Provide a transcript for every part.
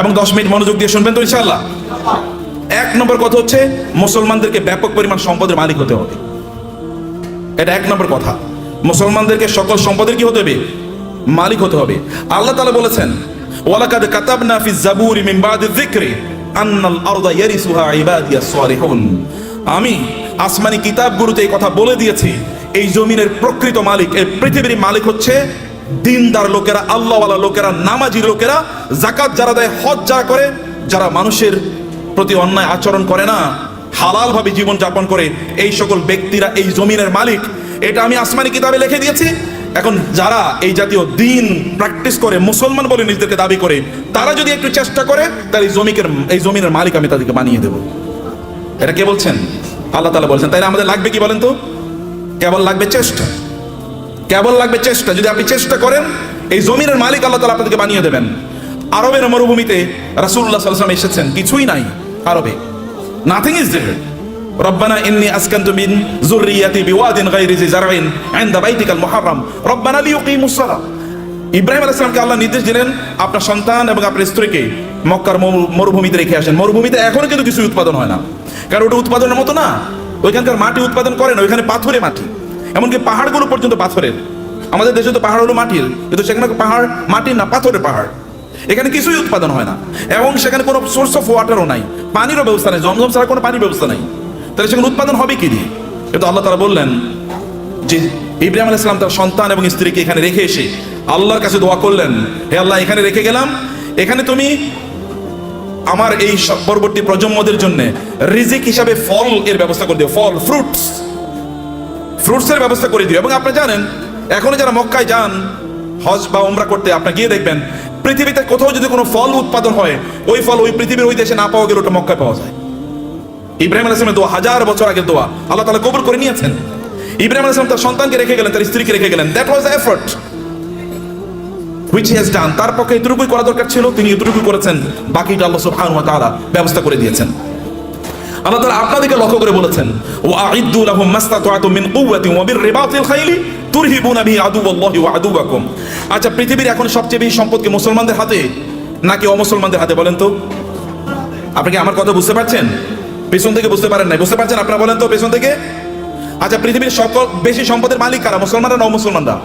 এবং দশ মিনিট মনোযোগ দিয়ে শুনবেন তো ইনশাআল্লাহ। এক নম্বর কথা হচ্ছে, মুসলমানদেরকে ব্যাপক পরিমাণ সম্পদের মালিক হতে হবে। এটা এক নম্বর কথা। মুসলমানদেরকে সকল সম্পদের কি হতে হবে? মালিক হতে হবে। আল্লাহ তালা বলেছেন, ওয়ালাকাদ কাতাবনা ফি জাবুরি মিন বাদি আন্নাল আরদা ইয়ারিসুহা ইবাদিয়াস সালিহুন। আমি আসমানি কিতাবগুলোতে এই কথা বলে দিয়েছি, এই জমিনের প্রকৃত মালিক এই পৃথিবীর মালিক হচ্ছে দিনদার লোকেরা, আল্লাহওয়ালা লোকেরা, নামাজি লোকেরা জাকাত যারা দেয়, হজ যারা করে, যারা মানুষের প্রতি অন্যায় আচরণ করে না হালাল ভাবে জীবন করে, এই সকল ব্যক্তিরা, এই জমিনের মালিক, এটা আমি আসমানি কিতাবে লিখে দিয়েছি। এখন যারা এই জাতীয় দিন প্র্যাকটিস করে, মুসলমান বলে নিজেদেরকে দাবি করে, তারা যদি একটু চেষ্টা করে, তাহলে এই জমিকের, এই জমিনের মালিক আমি তাদেরকে বানিয়ে দেব। এটা কে বলছেন? আল্লাহ তালা বলছেন। তাই আমাদের লাগবে কি বলেন তো? কেবল লাগবে চেষ্টা। কেবল লাগবে চেষ্টা। যদি আপনি চেষ্টা করেন, এই জমিনের মালিক আল্লাহ তালা আপনাদেরকে বানিয়ে দেবেন। আরবের মরুভূমিতে আলাইহি ওয়াসাল্লাম এসেছেন, কিছুই নাই আরবে। নাথিং ইজ দেয়ার রব্বানা ইন্নী আসকানতু মিন যুররিয়াতি বিওয়াদিন গায়রি জি জারইন ইনদা বাইতিকাল মুহাররাম রব্বানা লিইয়ুকিমুস সালাহ। ইব্রাহিম আলাইহিস সালামকে আল্লাহ নির্দেশ দিলেন, আপনার সন্তান এবং আপনার স্ত্রীকে মক্কার মরু- মরুভূমিতে রেখে আসেন। মরুভূমিতে এখনও কিন্তু কিছু উৎপাদন হয় না। কারণ ওটা উৎপাদনের মতো না। ওইখানকার মাটি উৎপাদন করে না ওইখানে পাথরে মাটি। এমনকি পাহাড়গুলো পর্যন্ত পাথরের। আমাদের দেশে তো পাহাড় হলো মাটির, কিন্তু সেখানে পাহাড় মাটির না, পাথরের পাহাড়। এখানে কিছুই উৎপাদন হয় না, এবং সেখানে কোনো সোর্স অফ ওয়াটারও নাই, পানিরও ব্যবস্থা নেই, জমজম ছাড়া কোনো পানির ব্যবস্থা নাই। তাহলে সেখানে উৎপাদন হবে কি দিয়ে? কিন্তু আল্লাহ তারা বললেন যে ইব্রাহিম আলাইহিস সালাম তার সন্তান এবং স্ত্রীকে এখানে রেখে এসে আল্লাহর কাছে দোয়া করলেন, হে আল্লাহ, এখানে রেখে গেলাম। এখানে তুমি আমার এই পরবর্তী প্রজন্মদের জন্য রিজিক হিসাবে ফল এর ব্যবস্থা করে দিও, ফল ফ্রুটস ফ্রুটসের ব্যবস্থা করে দিও। এবং আপনি জানেন, এখনও যারা মক্কায় যান, হজ বা ওমরা করতে আপনি গিয়ে দেখবেন, পৃথিবীতে কোথাও যদি কোনো ফল উৎপাদন হয়, ওই ফল ওই পৃথিবীর ওই দেশে না পাওয়া গেলে ওটা মক্কায় পাওয়া যায়। ইব্রাহিম আলাইসলামের দোয়া, হাজার বছর আগে দোয়া, আল্লাহ তালা কবর করে নিয়েছেন। ইব্রাহিম আলাইসলাম তার সন্তানকে রেখে গেলেন, তার স্ত্রীকে রেখে গেলেন। That was effort which has done তার পক্ষে এতটুকুই করা দরকার ছিল, তিনি এতটুকুই করেছেন। বাকিটা আল্লাহ সুবহানাহু ওয়া তাআলা ব্যবস্থা করে দিয়েছেন। আল্লাহ তাআলা আপনাদেরকে লক্ষ্য করে বলেছেন, ওয়া আইদ্দু লাহুম মাস্তাতাতুম মিন কুওয়াতিন ওয়া বির রিবাতিল খাইলি তুরহিবুনা বিহি আদুওয়াল্লাহি ওয়া আদুওয়াকুম। আচ্ছা পৃথিবীর এখন সবচেয়ে বেশি সম্পদ কি মুসলমানদের হাতে নাকি অমুসলমানদের হাতে বলেন তো? আপনি কি আমার কথা বুঝতে পারছেন? পেছন থেকে বুঝতে পারেন নাই। বুঝতে পারছেন আপনারা বলেন তো পেছন থেকে? আচ্ছা পৃথিবীর সকল বেশি সম্পদের মালিক কারা? মুসলমানরা না অমুসলমানরা?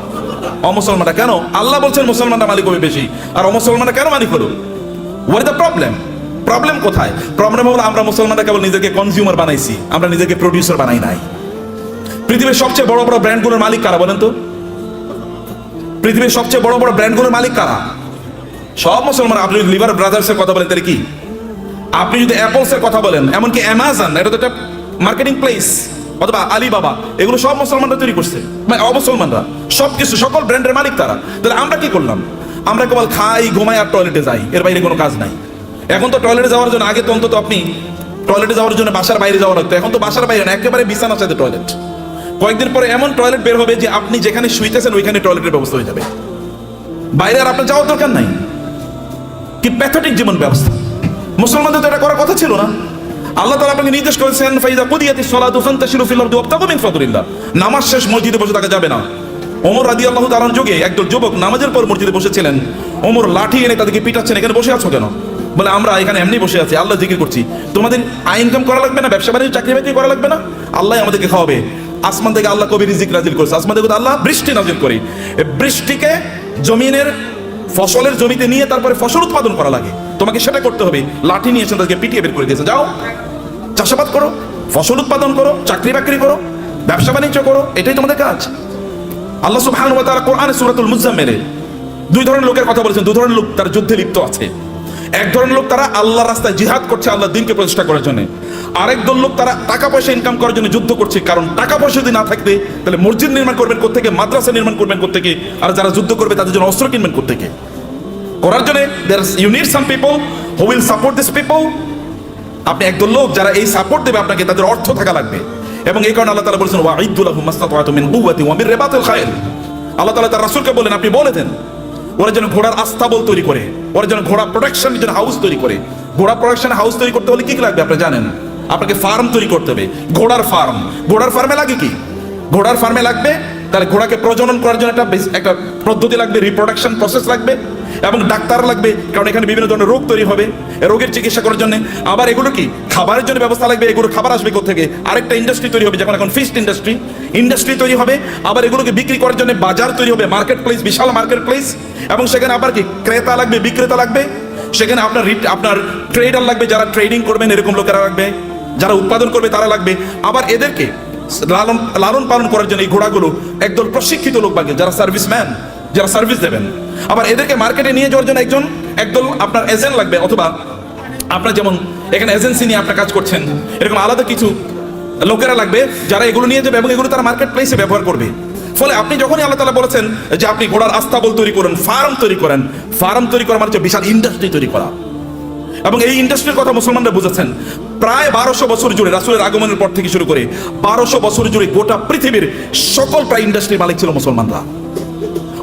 অমুসলমানরা। কেন? আল্লাহ বলছেন মুসলমানরা মালিক হবে বেশি। আর অমুসলমানরা কেন মালিক হলো? হোয়াট দ্য প্রবলেম প্রবলেম কোথায়? প্রবলেম হলো আমরা মুসলমানরা কেবল নিজেকে কনজিউমার বানাইছি, আমরা নিজেকে প্রডিউসার বানাই নাই। পৃথিবীর সবচেয়ে বড় বড় ব্র্যান্ডগুলোর মালিক কারা বলেন তো? পৃথিবীর সবচেয়ে বড় বড় ব্র্যান্ডগুলোর মালিক কারা? সব মুসলমান, আপনি যদি লিভার ব্রাদার্সের কথা বলেন, তাহলে কি? আপনি যদি অ্যাপলসের কথা বলেন, এমনকি অ্যামাজন এটা তো একটা মার্কেটিং প্লেস অথবা আলিবাবা এগুলো সব মুসলমানরা তৈরি করছে। মানে অমুসলমানরা সব কিছু সকল ব্র্যান্ডের মালিক তারা। তাহলে আমরা কি করলাম? আমরা কেবল খাই, ঘুমাই আর টয়লেটে যাই, এর বাইরে কোনো কাজ নাই। এখন তো টয়লেটে যাওয়ার জন্য, আগে তো অন্তত আপনি টয়লেটে যাওয়ার জন্য বাসার বাইরে যাওয়া লাগতো। এখন তো বাসার বাইরে না, একেবারে বিছানার সাথে টয়লেট কয়েকদিন পরে এমন টয়লেট বের হবে যে আপনি যেখানে শুইতেছেন ওইখানে টয়লেটের ব্যবস্থা হয়ে যাবে। বাইরে আর আপনার যাওয়ার দরকার নাই। কি প্যাথেটিক জীবন ব্যবস্থা। মুসলমানদের তো এটা করার কথা ছিল না। আল্লাহ তাআলা আপনাকে নির্দেশ করেছেন ফাইদা কুদিয়াতিস সালাতু ফান্তাশিরু ফিল আরদি ওয়াবতাগু মিন ফাদলিল্লাহ। নামাজ শেষ, মসজিদে বসে থাকা যাবে না। ওমর রাদিয়াল্লাহু তাআলার যুগে একদল যুবক নামাজের পর মসজিদে বসেছিলেন। ওমর লাঠি এনে তাদেরকে পিটাচ্ছেন, এখানে বসে আছো কেন? বলে, আমরা এখানে এমনি বসে আছি, আল্লাহ জিকির করছি। তোমাদের আয় ইনকাম করা লাগবে না? ব্যবসা বাণিজ্য, চাকরি বাকরি করা লাগবে না? আল্লাহ আমাদেরকে খাওয়াবে। আসমান থেকে আল্লাহ কবি রিজিক নাজিল করেছে। আসমান থেকে আল্লাহ বৃষ্টি নাজিল করি। বৃষ্টিকে জমিনের, ফসলের জমিতে নিয়ে তারপরে ফসল উৎপাদন করা লাগে। তোমাকে সেটা করতে হবে। লাঠি নিয়ে এসে তাদেরকে পিটিয়ে বের করে দিয়েছে। যাও, চাষাবাদ করো, ফসল উৎপাদন করো, চাকরি বাকরি করো, ব্যবসা বাণিজ্য করো, এটাই তোমাদের কাজ। আল্লাহ সুবহানাহু ওয়া তাআলা কোরআনে সূরাতুল মুজাম্মিলে দুই ধরনের লোকের কথা বলেছেন। দুই ধরনের লোক তার যুদ্ধে লিপ্ত আছে। এক ধরনের লোক তারা আল্লাহ রাস্তায় জিহাদ করছে আল্লাহ দিনকে প্রতিষ্ঠা করার জন্য। আরেক দল লোক তারা টাকা পয়সা ইনকাম করার জন্য যুদ্ধ করছে, কারণ টাকা পয়সা যদি না থাকবে তাহলে মসজিদ নির্মাণ করবেন কোথেকে মাদ্রাসা নির্মাণ করবেন কোথেকে আর যারা যুদ্ধ করবে তাদের জন্য অস্ত্র কিনবেন কোথেকে করার জন্য you need some people who will support this people আপনি একদল লোক যারা এই সাপোর্ট দেবে আপনাকে, তাদের অর্থ থাকা লাগবে। এবং এই কারণে আল্লাহ তাআলা বলেছেন ওয়াইদুল্লাহুম মাস্তাতাতু মিন কুওয়াতি ওয়া মিন রিবাতিল খায়ল আল্লাহ তাআলা তার রাসূলকে বলেন আপনি বলে দেন ওরা যেন ঘোড়ার আস্তাবল তৈরি করে, ওরা যেন ঘোড়া প্রোডাকশন যেন হাউস তৈরি করে। ঘোড়া প্রোডাকশন হাউস তৈরি করতে হলে কি লাগবে আপনি জানেন? আপনাকে ফার্ম তৈরি করতে হবে, ঘোড়ার ফার্ম ঘোড়ার ফার্মে লাগে কি? ঘোড়ার ফার্মে লাগবে, তাহলে ঘোড়াকে প্রজনন করার জন্য একটা একটা পদ্ধতি লাগবে রিপ্রোডাকশন প্রসেস লাগবে। এবং ডাক্তার লাগবে, কারণ এখানে বিভিন্ন ধরনের রোগ তৈরি হবে, রোগের চিকিৎসা করার জন্য। আবার এগুলো কি? খাবারের জন্য ব্যবস্থা লাগবে, এগুলো খাবার আসবে থেকে আরেকটা ইন্ডাস্ট্রি তৈরি হবে, যেমন এখন ফিস্ট ইন্ডাস্ট্রি ইন্ডাস্ট্রি তৈরি হবে, আবার এগুলোকে বিক্রি করার জন্য বাজার তৈরি হবে মার্কেট প্লেস বিশাল মার্কেট প্লেস এবং সেখানে আবার কি? ক্রেতা লাগবে, বিক্রেতা লাগবে। সেখানে আপনার আপনার ট্রেডার লাগবে, যারা ট্রেডিং করবেন, এরকম লোকেরা লাগবে। যারা উৎপাদন করবে, তারা লাগবে। আবার এদেরকে লালন লালন পালন করার জন্য এই ঘোড়াগুলো একদল প্রশিক্ষিত লোক লাগবে যারা সার্ভিসম্যান যারা সার্ভিস দেবেন। আবার এদেরকে মার্কেটে নিয়ে যাওয়ার জন্য একজন, একদল আপনার এজেন্ট লাগবে অথবা আপনার যেমন এখানে এজেন্সি নিয়ে আপনার কাজ করছেন, এরকম আলাদা কিছু লোকেরা লাগবে যারা এগুলো নিয়ে যাবে এবং এগুলো তারা মার্কেট প্লেসে ব্যবহার করবে। ফলে আপনি যখনই আল্লাহ তালা বলেছেন যে আপনি ঘোড়ার আস্তাবল তৈরি করেন ফার্ম তৈরি করেন ফার্ম তৈরি করা মানে বিশাল ইন্ডাস্ট্রি তৈরি করা। এবং এই ইন্ডাস্ট্রির কথা মুসলমানরা বুঝেছেন, প্রায় বারোশো বছর জুড়ে, রাসুলের আগমনের পর থেকে শুরু করে বারোশো বছর জুড়ে গোটা পৃথিবীর সকল প্রায় ইন্ডাস্ট্রির মালিক ছিল মুসলমানরা।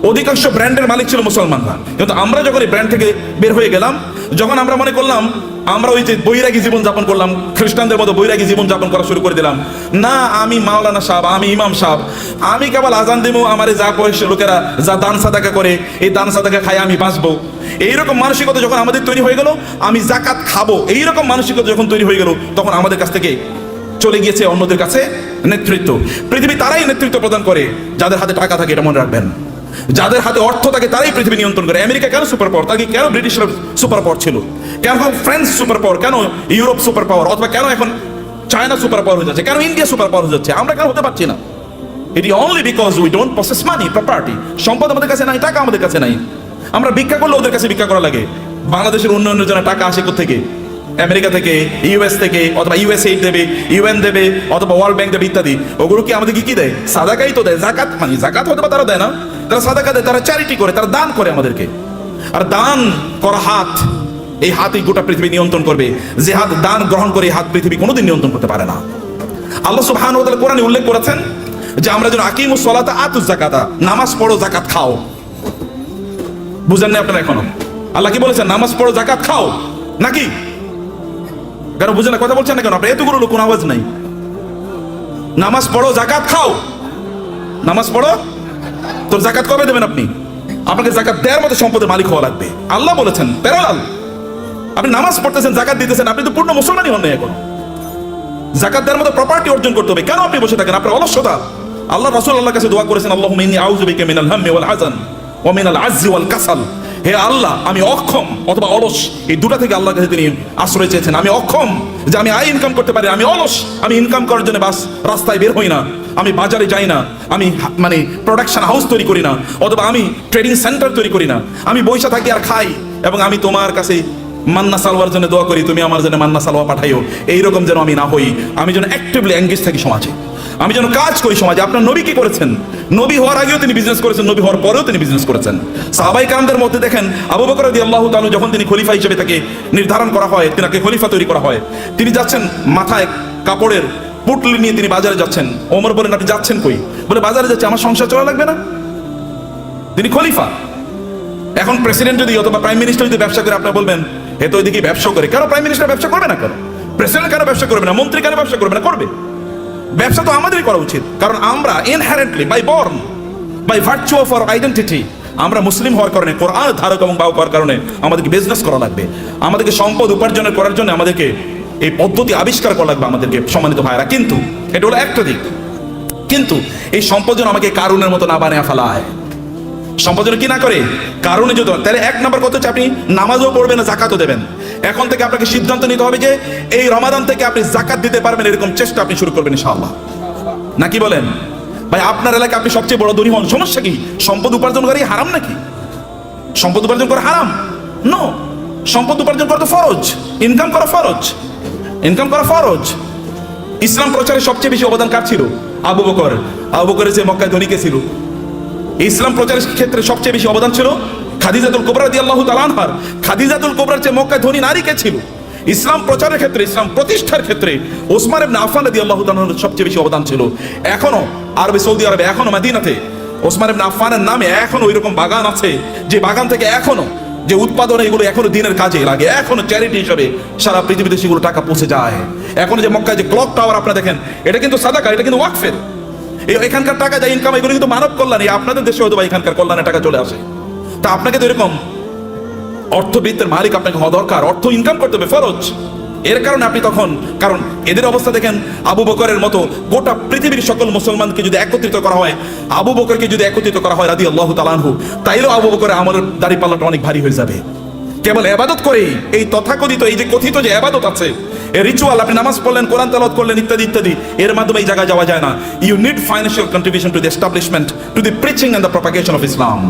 অধিকাংশ ব্র্যান্ডের মালিক ছিল মুসলমানরা। কিন্তু আমরা যখন এই ব্র্যান্ড থেকে বের হয়ে গেলাম, যখন আমরা মনে করলাম, আমরা ওই যে বৈরাগী জীবন যাপন করলাম, খ্রিস্টানদের মতো বৈরাগী জীবন যাপন করা শুরু করে দিলাম। না, আমি মাওলানা সাহেব, আমি ইমাম সাহেব। আমি কেবল আজান দেবো, আমার যা বয়সী লোকেরা যা দান সাদাকা করে, এই দান সাদাকা খাই আমি বাঁচবো। এইরকম মানসিকতা যখন আমাদের তৈরি হয়ে গেল, আমি জাকাত খাব। এইরকম মানসিকতা যখন তৈরি হয়ে গেল, তখন আমাদের কাছ থেকে চলে গিয়েছে অন্যদের কাছে নেতৃত্ব। পৃথিবী তারাই নেতৃত্ব প্রদান করে, যাদের হাতে টাকা থাকে এটা মনে রাখবেন। যাদের হাতে অর্থ থাকে, তারাই পৃথিবী নিয়ন্ত্রণ করে। আমেরিকা কেন সুপার পাওয়ার তাকে কেন ব্রিটিশরা সুপার পাওয়ার ছিল? কেন ফ্রান্স সুপার পাওয়ার কেন ইউরোপ সুপার পাওয়ার অথবা কেন এখন চায়না সুপার পাওয়ার হয়ে যাচ্ছে? কেন ইন্ডিয়া সুপার পাওয়ার হয়ে যাচ্ছে? আমরা কেন হতে পারছি না? এটি only because we don't process money property সম্পদ আমাদের কাছে নাই, টাকা আমাদের কাছে নাই। আমরা ভিক্ষা করলে ওদের কাছে ভিক্ষা করা লাগে। বাংলাদেশের উন্নয়নের জন্য টাকা আসে থেকে আমেরিকা থেকে ইউএস থেকে, অথবা ইউএসএ দেবে ইউএন দেবে, অথবা ওয়ার্ল্ড ব্যাংক দেবে ইত্যাদি। ওগুলো কি আমাদেরকে কি দেয়? সাদাকাই তো দেয়, জাকাত। মানে জাকাত হতে পারে তারা দেয় না। তারা সাদাকা দেয়, তারা চ্যারিটি করে, তারা দান করে আমাদেরকে। আর দান করা হাত, এই হাতই গোটা পৃথিবী নিয়ন্ত্রণ করবে। যে হাত দান গ্রহণ করে, এই হাত পৃথিবী কোনোদিন নিয়ন্ত্রণ করতে পারে না। আল্লাহ সুবহানাহু ওয়া কোরআনে উল্লেখ করেছেন যে, আমরা যেন আকিমুস সালাতা আতুজ যাকাতা, নামাজ পড়ো জাকাত খাও। বুঝেন না আপনারা এখনও? আল্লাহ কি বলেছেন? নামাজ পড়ো জাকাত খাও। নাকি? কেন বুঝেন না কথা বলছেন না কেন? আপনার এতগুলো লোক কোনো আওয়াজ নাই। নামাজ পড়ো জাকাত খাও। নামাজ পড়ো তোর জাকাত কবে দেবেন আপনি? আপনাকে জাকাত দেওয়ার মতো সম্পদের মালিক হওয়া লাগবে। আল্লাহ বলেছেন, প্যারালাল। আপনি নামাজ পড়তেছেন, জাকাত দিতেছেন, আপনি তো পূর্ণ মুসলমানই হন এখন। জাকাত দেওয়ার মতো প্রপার্টি অর্জন করতে হবে। কেন আপনি বসে থাকেন? আপনার অলসতা। আল্লাহ রাসূল আল্লাহর কাছে দোয়া করেছেন আল্লাহ মিনি আউযু বিকা মিনাল হাম্মি ওয়াল হাজান ওয়া মিনাল আজজি ওয়াল কাসাল। হে আল্লাহ, আমি অক্ষম অথবা অলস। এই দুটা থেকে আল্লাহ কাছে তিনি আশ্রয় চেয়েছেন। আমি অক্ষম যে আমি আয় ইনকাম করতে পারি, আমি অলস, আমি ইনকাম করার জন্য বাস, রাস্তায় বের হই না। আমি বাজারে যাই না। আমি মানে প্রোডাকশন হাউস তৈরি করি না। অথবা আমি ট্রেডিং সেন্টার তৈরি করি না। আমি বৈশা থাকি আর খাই এবং আমি তোমার কাছে মান্না সালোয়ার জন্য দোয়া করি, তুমি আমার জন্য মান্না সালোয়া পাঠাইও। এইরকম যেন আমি না হই, আমি যেন অ্যাক্টিভলি এঙ্গেজ থাকি সমাজে। আমি যেন কাজ করি সমাজে। আপনার নবী কি করেছেন? নবী হওয়ার আগেও তিনি বিজনেস করেছেন, নবী হওয়ার পরেও তিনি বিজনেস করেছেন। সাহাবাই কামদের মধ্যে দেখেন, আবু বকর রাদি আল্লাহ তালু যখন তিনি খলিফা হিসেবে তাকে নির্ধারণ করা হয়, তিনাকে খলিফা তৈরি করা হয়, তিনি যাচ্ছেন মাথায় কাপড়ের পুটলি নিয়ে তিনি বাজারে যাচ্ছেন। ওমর বলেন, আপনি যাচ্ছেন কই? বলে, বাজারে যাচ্ছে, আমার সংসার চলা লাগবে না। তিনি খলিফা। এখন প্রেসিডেন্ট যদি অথবা প্রাইম মিনিস্টার যদি ব্যবসা করে, আপনার বলবেন এ তো ওইদিকে ব্যবসা করে। কেন প্রাইম মিনিস্টার ব্যবসা করবে না কেন? প্রেসিডেন্ট কেন ব্যবসা করবে না? মন্ত্রী কেন ব্যবসা করবে না? করবে। ব্যবসা তো আমাদেরই করা উচিত। কারণ আমরা inherently by born by virtue of our identity আমরা মুসলিম হওয়ার কারণে, কোরআন ধারক এবং বাহক হওয়ার কারণে আমাদেরকে বিজনেস করা লাগবে। আমাদেরকে সম্পদ উপার্জনের করার জন্য আমাদেরকে এই পদ্ধতি আবিষ্কার করা লাগবে আমাদেরকে সম্মানিত ভাইরা কিন্তু, এটা হলো একটা দিক। কিন্তু, এই সম্পদ যেন আমাকে কারুনের মতো না বানিয়ে ফেলায়। সম্পাদন কি না করে? কারণে যদি তাহলে এক নম্বর কথা হচ্ছে আপনি নামাজও পড়বেন না জাকাতও দেবেন। এখন থেকে আপনাকে সিদ্ধান্ত নিতে হবে যে এই রমাদান থেকে আপনি জাকাত দিতে পারবেন, এরকম চেষ্টা আপনি শুরু করবেন ইনশাআল্লাহ। নাকি বলেন? ভাই, আপনার এলাকায় আপনি সবচেয়ে বড় হন। সমস্যা কি? সম্পদ উপার্জন করি হারাম নাকি? সম্পদ উপার্জন করা হারাম? নো সম্পদ উপার্জন করা তো ফরজ। ইনকাম করা ফরজ। ইনকাম করা ফরজ। ইসলাম প্রচারে সবচেয়ে বেশি অবদান কার ছিল? আবু বকর। আবু বকরের যে মক্কায় ধনীকে ছিল? ইসলাম প্রচারের ক্ষেত্রে সবচেয়ে বেশি অবদান ছিল খাদিজাতুল কোবরা দিয়ে আল্লাহ তালানহার খাদিজাতুল কোবরার চেয়ে মক্কায় ধনী নারী কে ছিল? ইসলাম প্রচারের ক্ষেত্রে, ইসলাম প্রতিষ্ঠার ক্ষেত্রে ওসমান ইবনে আফফান রাদিয়াল্লাহু আল্লাহ তাআলার সবচেয়ে বেশি অবদান ছিল। এখনও আরবে, সৌদি আরবে, এখনও মদিনাতে ওসমান ইবনে আফফানের নামে এখনও ওইরকম বাগান আছে যে বাগান থেকে এখনও যে উৎপাদন এগুলো এখনও দিনের কাজে লাগে, এখনও চ্যারিটি হিসাবে সারা পৃথিবীতে সেগুলো টাকা পৌঁছে যায়। এখনও যে মক্কায় যে ক্লক টাওয়ার আপনারা দেখেন, এটা কিন্তু সাদাকা, এটা কিন্তু ওয়াকফের। এখানকার টাকা যা ইনকাম এগুলো কিন্তু মানব কল্যাণ। আপনাদের দেশে হয়তো এখানকার কল্যাণে টাকা চলে আসে। তা আপনাকে তো এরকম অর্থবিত্তের মালিক আপনাকে হওয়া দরকার। অর্থ ইনকাম করতে হবে, ফরজ। এর কারণে আপনি তখন, কারণ এদের অবস্থা দেখেন, আবু বকরের মতো গোটা পৃথিবীর সকল মুসলমানকে যদি একত্রিত করা হয়, আবু বকরকে যদি একত্রিত করা হয় রাদি আল্লাহ তালানহু তাইলেও আবু বকরের আমলের দাড়ি পাল্লাটা অনেক ভারী হয়ে যাবে। কেবল এবাদত করেই, এই তথাকথিত, এই যে কথিত যে এবাদত আছে এই রিচুয়াল আপনি নামাজ পড়লেন, কোরআন তালাত করলেন, ইত্যাদি ইত্যাদি। এর মাধ্যমে এই জায়গায় যাওয়া যায় না। You need financial contribution to the establishment to the preaching and the propagation of Islam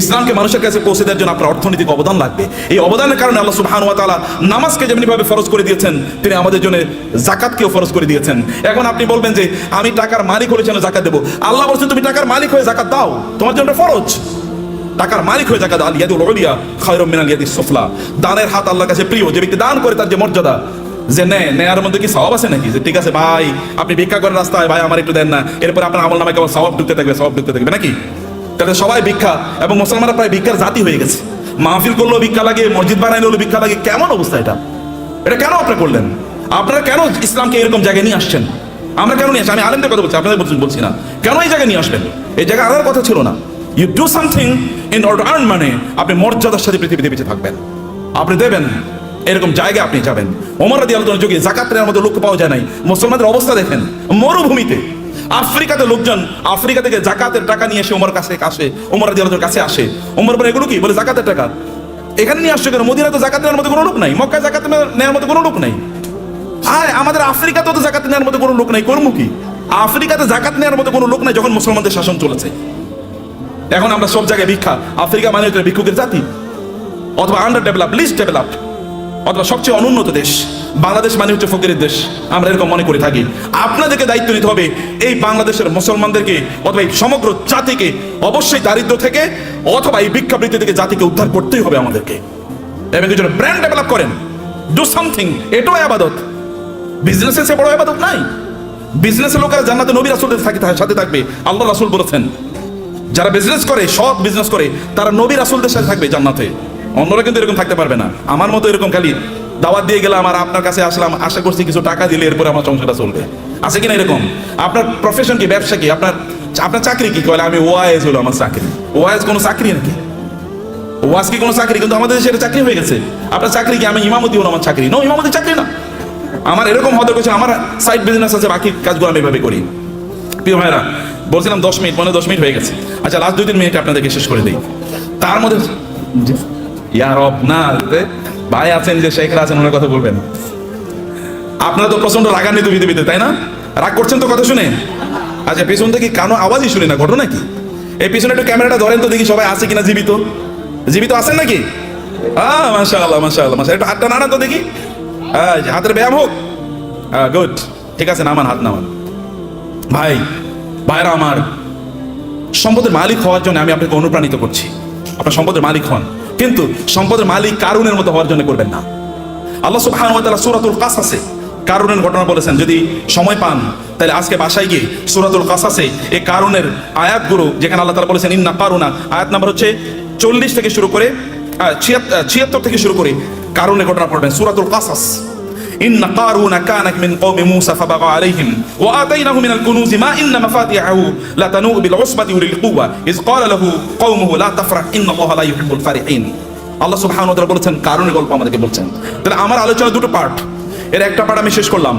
ইসলামকে মানুষের কাছে পৌঁছে দেওয়ার জন্য আপনার অর্থনৈতিক অবদান লাগবে। এই অবদানের কারণে আল্লাহ সুবহানাহু ওয়া তাআলা নামাজকে যেমনি ভাবে ফরজ করে দিয়েছেন, তিনি আমাদের জন্য জাকাতকেও ফরজ করে দিয়েছেন। এখন আপনি বলবেন যে, আমি টাকার মালিক হলে যেন জাকাত দেবো? আল্লাহ বলছেন, তুমি টাকার মালিক হয়ে জাকাত দাও। তোমার জন্য ফরজ। টাকার মালিক হয়ে জাকাত আল ইয়াদুল উলিয়া মিনাল ইয়াদিস সুফলা। দানের হাত আল্লাহর কাছে প্রিয়। যে ব্যক্তি দান করে তার যে মর্যাদা যে নেয় নেয়ার মধ্যে কি সওয়াব আছে নাকি? যে ঠিক আছে ভাই, আপনি ভিক্ষা করেন রাস্তায়, ভাই আমার একটু দেন না। এরপর আপনার আমল নামে কেবল সওয়াব ঢুকতে থাকবে, সওয়াব ঢুকতে থাকবে নাকি? তাহলে সবাই ভিক্ষা, এবং মুসলমানরা প্রায় ভিক্ষার জাতি হয়ে গেছে। মাহফিল করলেও ভিক্ষা লাগে, মসজিদ বানাইলেও ভিক্ষা লাগে, কেমন অবস্থা এটা? এটা কেন আপনি করলেন? আপনারা কেন ইসলামকে এরকম জায়গায় নিয়ে আসছেন? আমরা কেন নিয়ে আসছি আমি আলেমদের কথা বলছি, আপনাদের বলছি- বলছি না। কেন এই জায়গায় নিয়ে আসবেন? এই জায়গায় আনার কথা ছিল না। You do something in order earn মানে আপনি মর্যাদার সাথে পৃথিবীতে বেঁচে থাকবেন। আপনি দেবেন। এরকম জায়গায় আপনি যাবেন। ওমর রাদি আলোচনার যুগে জাকাত নেওয়ার মতো লোক পাওয়া যায় নাই। মুসলমানদের অবস্থা দেখেন, মরুভূমিতে। আফ্রিকাতে লোকজন, আফ্রিকা থেকে জাকাতের টাকা নিয়ে এসে ওমর কাছে আসে, ওমর রাদি আলোচনার কাছে আসে। ওমর বলে, এগুলো কি? বলে, জাকাতের টাকা। এখানে নিয়ে আসছো কেন? মদিনা তো জাকাত নেওয়ার মতো কোনো লোক নাই মক্কা জাকাত নেওয়ার মতো কোনো লোক নাই। আর আমাদের আফ্রিকাতে তো জাকাত নেওয়ার মতো কোনো লোক নাই, কর্ম কি? আফ্রিকাতে জাকাত নেওয়ার মতো কোনো লোক নাই যখন মুসলমানদের শাসন চলেছে। এখন আমরা সব জায়গায় ভিক্ষা, আফ্রিকা মানে ভিক্ষুকের জাতি। অথবা আন্ডার ডেভেলপ লিস্ট ডেভেলপড অথবা সবচেয়ে অনুন্নত দেশ, বাংলাদেশ মানে হচ্ছে ফকিরের দেশ। আমরা এরকম মনে করে থাকি। আপনাদেরকে দায়িত্ব নিতে হবে এই বাংলাদেশের মুসলমানদেরকে অথবা এই সমগ্র জাতিকে অবশ্যই দারিদ্র থেকে অথবা এই ভিক্ষাবৃত্তি থেকে জাতিকে উদ্ধার করতেই হবে আমাদেরকে। এবং কিছু ব্র্যান্ড ডেভেলপ করেন। ডু সামথিং এটাও আবাদত। বিজনেসে সে বড় আবাদত নাই। বিজনেসের লোকেরা জান্নাতে নবী রাসূলের থাকে সাথে থাকবে। আল্লাহ রাসূল বলেছেন, যারা বিজনেস করে, সৎ বিজনেস করে, তারা নবী রাসূলদের সাথে থাকবে জান্নাতে। অন্যরা কিন্তু এরকম থাকতে পারবে না। আমার মতো এরকম খালি দাওয়াত দিয়ে গেলাম আর আপনার কাছে আসলাম, আশা করছি কিছু টাকা দিলে এরপরে আমার সংসারটা চলবে। আছে কিনা এরকম? আপনার প্রফেশন কি, ব্যবসা কি? আপনার আপনার চাকরি কি? কলে আমি ওয়াইজ হলো আমার চাকরি। ওয়াইজ কোনো চাকরি নাকি? ওয়াজ কি কোনো চাকরি? কিন্তু আমাদের দেশে চাকরি হয়ে গেছে। আপনার চাকরি কি আমি ইমামতি হলো আমার চাকরি? নো ইমামতি চাকরি না। আমার এরকম হতে করছে আমার সাইড বিজনেস আছে, বাকি কাজগুলো আমি এভাবে করি। প্রিয় ভাইরা বলছিলাম দশ মিনিট, মনে দশ মিনিট হয়ে গেছে। আচ্ছা লাস্ট দুই, তিন মিনিট আপনাদেরকে শেষ করে দিই। তার মধ্যে ইয়ার রব, না ভাই আছেন যে শেখরা আছেন, ওনার কথা বলবেন। আপনারা তো প্রচণ্ড রাগান্বিত পৃথিবীতে, তাই না? রাগ করছেন তো কথা শুনে। আচ্ছা পেছন থেকে কানো আওয়াজই শুনি না, ঘটনা কি? এই পিছনে একটু ক্যামেরাটা ধরেন তো দেখি সবাই আছে কিনা জীবিত। জীবিত আছেন নাকি? হ্যাঁ মাসা আল্লাহ মাসা আল্লাহ মাসা একটু হাতটা নাড়ান তো দেখি। হ্যাঁ হাতের ব্যায়াম হোক। হ্যাঁ গুড ঠিক আছে, নামান, হাত নামান। ভাই, ভাইরা আমার, সম্পদের মালিক হওয়ার জন্য আমি আপনাকে অনুপ্রাণিত করছি। আপনার সম্পদের মালিক হন। কিন্তু সম্পদের মালিক কারুনের মতো হওয়ার জন্য করবেন না। আল্লাহ সুবহান ওয়া তাআলা সূরাতুল কাসাসে কারুনের ঘটনা বলেছেন, যদি সময় পান, তাহলে আজকে বাসায় গিয়ে সূরাতুল কাসাসে এই কারুনের আয়াতগুলো, যেখানে আল্লাহ তাআলা বলেছেন, ইন্না কারুনা আয়াত নাম্বার হচ্ছে চল্লিশ থেকে শুরু করে ছিয়াত্তর থেকে শুরু করে কারুনের ঘটনা পড়বেন, সূরাতুল কাসাস। إن قارون كان من قوم موسى فبغى عليهم وآتيناه من الكنوز ما إن مفاتيحه لا تنوء بالعصبة أولي القوة إذ قال له قومه لا تفرح إن الله لا يحب الفرحين আল্লাহ সুবহানাহু ওয়া তাআলা বলেছেন কারণের গল্প আমাদেরকে বলছেন তাহলে আমার আলোচনা দুটো পার্ট এর একটা পার্ট আমি শেষ করলাম